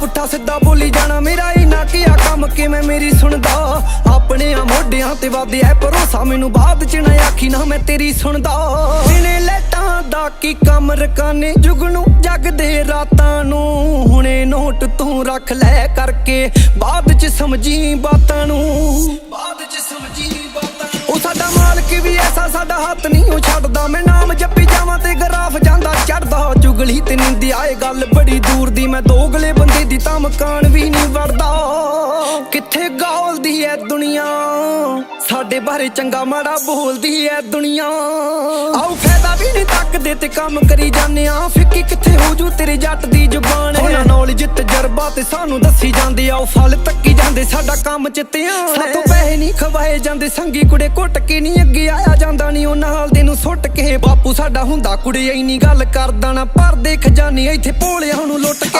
ਪੁੱਠਾ ਸਿੱਧਾ ਬੋਲੀ ਜਾਣਾ ਮੇਰਾ ਇਨਾ ਕੀਆ ਕੰਮ, ਕਿਵੇਂ ਮੇਰੀ ਸੁਣਦਾ? ਆਪਣੇ ਆ ਮੋਢਿਆਂ ਤੇ ਵਾਦਿਆ ਭਰੋਸਾ, ਮੈਨੂੰ ਬਾਅਦ ਚ ਨਾ ਆਖੀ ਨਾ ਮੈਂ ਤੇਰੀ ਸੁਣਦਾ। ਦਿਨੇ ਲੈਟਾਂ ਦਾ ਕੀ ਕੰਮ ਰਕਾਨੇ ਜੁਗਨੂ ਜਗਦੇ ਰਾਤਾਂ ਨੂੰ। ਹੁਣੇ ਨੋਟ ਤੂੰ ਰੱਖ ਲੈ ਕਰਕੇ, ਬਾਅਦ ਚ ਸਮਝੀ ਬਾਤਾਂ ਨੂੰ। ਬਾਅਦ ਚ ਸਮਝੀ ਬਾਤਾਂ ਉਹ ਸਾਡਾ ਮਾਲਕ ਵੀ ਐਸਾ, ਸਾਡਾ ਹੱਥ ਨਹੀਂ ਉਹ ਛੱਡਦਾ। ਮੈਂ ਨਾਮ ਜੱਪੀ ਜਾਵਾਂ ਤੇ ਗਰਾਫ ਚੁਗਲੀ ਤੇ ਨਿੰਦੀ ਆਏ ਗੱਲ ਬੜੀ ਦੂਰ ਦੀ। ਮੈਂ ਦੋਗਲੇ ਬੰਦੇ ਦੀ ਤਾਂ ਮਕਾਨ ਵੀ ਨਹੀਂ ਵੜਦਾ ਕਿੱਥੇ ਗਾਲਦੀ ਐ ਦੁਨੀਆ? ਸਾਡੇ ਬਾਰੇ ਚੰਗਾ ਮਾੜਾ ਬੋਲਦੀ ਐ ਦੁਨੀਆ। ਆਉ ਫਾਇਦਾ ਵੀ ਨਹੀਂ ਤੱਕਦੇ ਤੇ ਕੰਮ ਕਰੀ ਜਾਂਦੇ ਆ। ਫਿੱਕੀ ਕਿੱਥੇ ਹੋ ਜੂ ਤੇਰੇ ਜੱਟ ਦੀ ਜ਼ੁਬਾਨ? ਹੈ ਨੌਲੇਜ ਤਜਰਬਾ ਤੇ ਸਾਨੂੰ ਦੱਸੀ ਜਾਂਦੇ ਆ। ਉਹ ਫਲ ਤੱਕੀ ਜਾਂਦੇ ਸਾਡਾ ਕੰਮ ਚ ਧਿਆਨ ਸਾਤੋਂ ਪੈਸੇ ਨਹੀਂ ਖਵਾਏ ਜਾਂਦੇ। ਸੰਗੀ ਕੁੜੇ ਘੁੱਟ ਕੇ ਨਹੀਂ ਅੱਗੇ ਆਇਆ ਜਾਂਦਾ। ਨਹੀਂ ਉਹ ਨਾਲ ਦੇ ਨੂੰ ਸੁੱਟ ਇਹ ਬਾਪੂ ਸਾਡਾ ਹੁੰਦਾ ਕੁੜੀ ਇੰਨੀ ਗੱਲ ਕਰਦਾ ਨਾ ਪਰ ਦੇਖ ਜਾਨੀ ਇੱਥੇ ਭੋਲਿਆਂ ਨੂੰ ਲੁੱਟ ਕੇ।